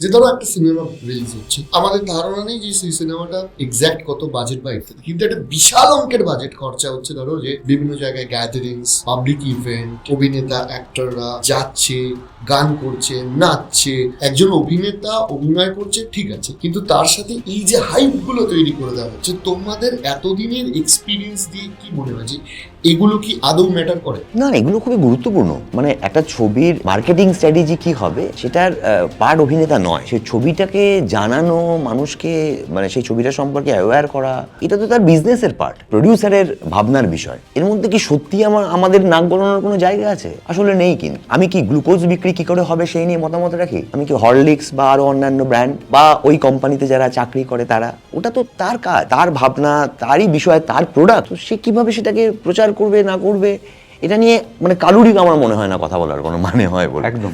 যে ধরো একটা সিনেমা রিলিজ হচ্ছে আমাদের ধারণা নেই যে সেই সিনেমাটা এক্স্যাক্ট কত বাজেট বা ইত্যাদি কিন্তু একটা বিশাল অঙ্কের বাজেট খরচা হচ্ছে ধরো যে বিভিন্ন জায়গায় গ্যাদারিংস পাবলিক ইভেন্ট অভিনেতা অ্যাক্টররা যাচ্ছে গান করছে নাচছে একজন অভিনেতা অভিনয় করছে ঠিক আছে। কিন্তু তার সাথে এই যে হাইপগুলো তৈরি করে দেওয়া হচ্ছে তোমাদের এতদিনের এক্সপিরিয়েন্স দিয়ে কি মনে হয় যে এগুলো কি আদৌ ম্যাটার করে? না না, এগুলো খুবই গুরুত্বপূর্ণ। মানে একটা ছবির মার্কেটিং স্ট্র্যাটেজি কি হবে সেটার পার্ট অভিনেতা নয়। সেই ছবিটাকে জানানো মানুষকে মানে সেই ছবিটা সম্পর্কে অ্যাওয়্যার করা এটা তো তার বিজনেসের পার্ট প্রডিউসারের ভাবনার বিষয়। এর মধ্যে কি সত্যি আমার আমাদের নাক গলানোর কোনো জায়গা আছে? আসলে নেই কিন্তু। আমি কি গ্লুকোজ বিক্রি কি করে হবে সেই নিয়ে মতামত রাখি? আমি কি হরলিক্স বা আরও অন্যান্য ব্র্যান্ড বা ওই কোম্পানিতে যারা চাকরি করে তারা? ওটা তো তার কাজ তার ভাবনা তারই বিষয় তার প্রোডাক্ট সে কীভাবে সেটাকে প্রচার করবে না করবে? এটা নিয়ে মানে কারুরই আমার মনে হয় না কথা বলার কোনো মানে হয় বলে। একদম।